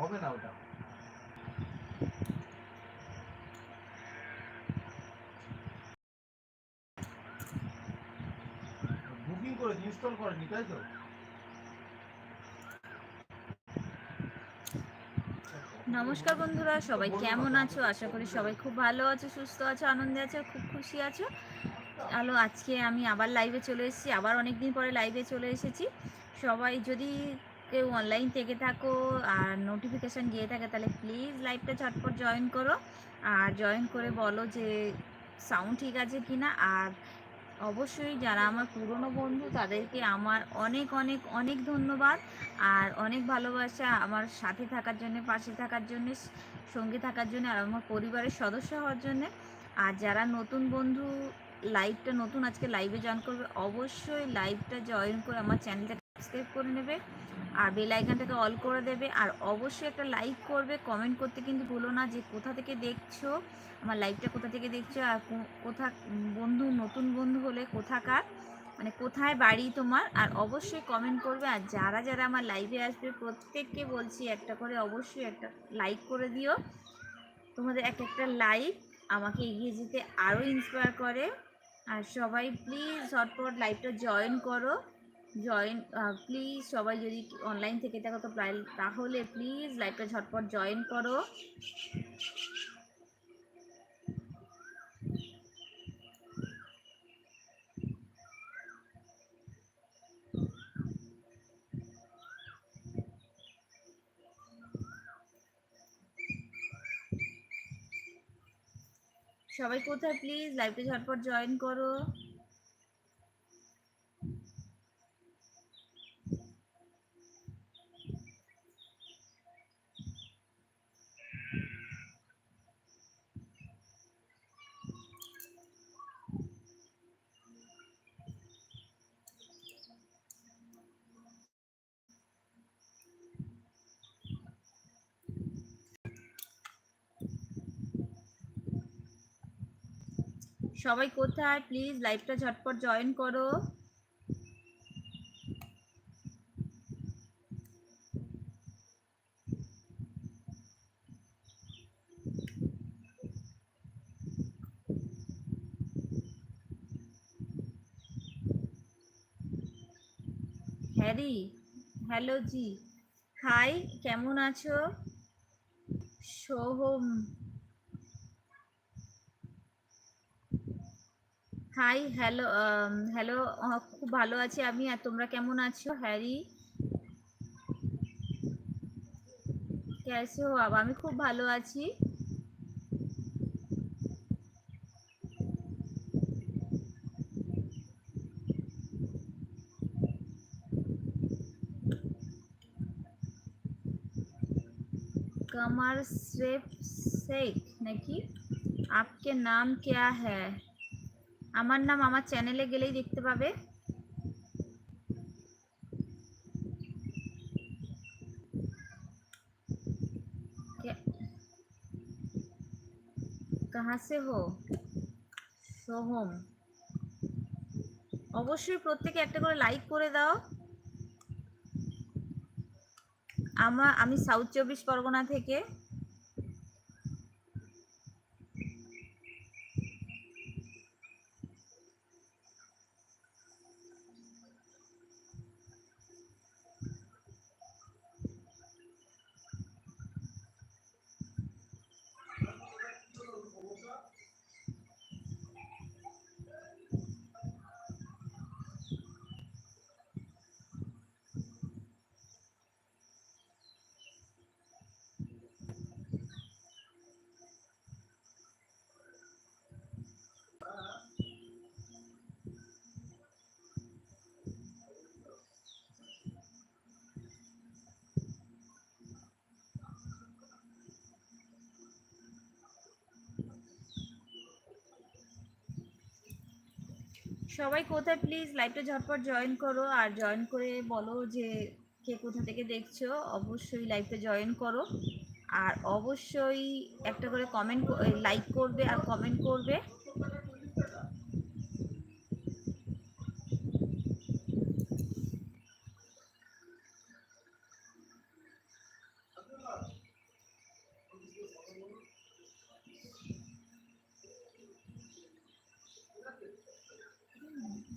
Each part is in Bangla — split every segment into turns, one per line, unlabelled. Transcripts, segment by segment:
হবে না ওটা? বুকিং করে ইনস্টল করেনি তাই তো?
নমস্কার বন্ধুরা সবাই কেমন আছো? আশা করি সবাই খুব ভালো আছো সুস্থ আছো আনন্দে আছো খুব খুশি আছো। আলো আজকে আমি আবার লাইভে চলে এসেছি আবার অনেক দিন পরে লাইভে চলে এসেছি। সবাই যদি কেউ অনলাইন থেকে থাকো আর নোটিফিকেশান গিয়ে থাকে, তাহলে প্লিজ লাইভটা ঝটপট জয়েন করো। আর জয়েন করে বলো যে সাউন্ড ঠিক আছে কি না আর অবশ্যই যারা আমার পুরনো বন্ধু, তাদেরকে আমার অনেক অনেক অনেক ধন্যবাদ। আর অনেক ভালোবাসা আমার সাথে থাকার জন্য, পাশে থাকার জন্য, সঙ্গে থাকার জন্য আর আমার পরিবারের সদস্য হওয়ার জন্য। আর যারা নতুন বন্ধু লাইভটা নতুন আজকে লাইভে জয়েন করবে, অবশ্যই লাইভটা জয়েন করে আমার চ্যানেলটা সাবস্ক্রাইব করে নেবে আর বেল আইকনটাকে অল করে দেবে। আর অবশ্যই একটা লাইক করবে কমেন্ট করতে কিন্তু ভুলো না যে কোথা থেকে দেখছ, আমার লাইভটা কোথা থেকে দেখছ আর কোথা, বন্ধু, নতুন বন্ধু হলে কোথাকার মানে কোথায় বাড়ি তোমার, আর অবশ্যই কমেন্ট করবে। আর যারা যারা আমার লাইভে আসবে, প্রত্যেককে বলছি একটা করে অবশ্যই একটা লাইক করে দিও। তোমাদের এক একটা লাইক আমাকে এগিয়ে যেতে আরও ইন্সপায়ার করে। আর সবাই প্লিজ ঝটপট লাইভটা জয়েন করো। জয়েন প্লিজ সবাই যদি অনলাইন থেকে থাকো তো তাহলে প্লিজ লাইভটা ঝটপট জয়েন করো। সবাই কোথায়? প্লিজ লাইভটা ঝটপট জয়েন করো। সবাই কোথায়? প্লিজ লাইভটা ঝটপট জয়েন করো। হ্যারি হ্যালো জি। হাই কেমন আছো? সোহম। হাই হ্যালো হ্যালো খুব ভালো আছি আমি আর তোমরা কেমন আছো হ্যারি कैसे हो आप আমি খুব ভালো আছি कमर स्रेफ शेख নাকি आपके नाम क्या है আমার নাম আমার চ্যানেলে গেলেই দেখতে পাবে। কে- কাহা সে হো? সোহম অবশ্যই প্রত্যেকে একটা করে লাইক করে দাও। আমা আমি সাউথ চব্বিশ পরগনা থেকে। সবাই কোথায় প্লিজ লাইভটা ঝটপট জয়েন করো। আর জয়েন করে বলো যে কে কোথা থেকে দেখছ, অবশ্যই লাইভটা জয়েন করো। আর অবশ্যই একটা করে কমেন্ট লাইক করবে আর কমেন্ট করবে।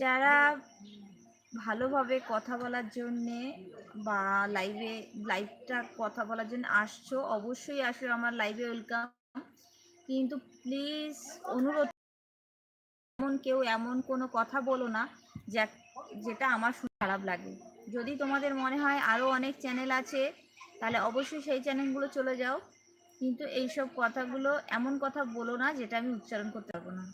যারা ভালোভাবে কথা বলার জন্যে বা লাইভে লাইভটা কথা বলার জন্য আসছো, অবশ্যই আসো আমার লাইভে ওয়েলকাম কিন্তু প্লিজ অনুরোধ, এমন কেউ এমন কোনো কথা বলো না যেটা আমার খারাপ লাগে। যদি তোমাদের মনে হয় আরও অনেক চ্যানেল আছে তাহলে অবশ্যই সেই চ্যানেলগুলো চলে যাও। কিন্তু এইসব কথাগুলো এমন কথা বলো না যেটা আমি উচ্চারণ করতে পারব না।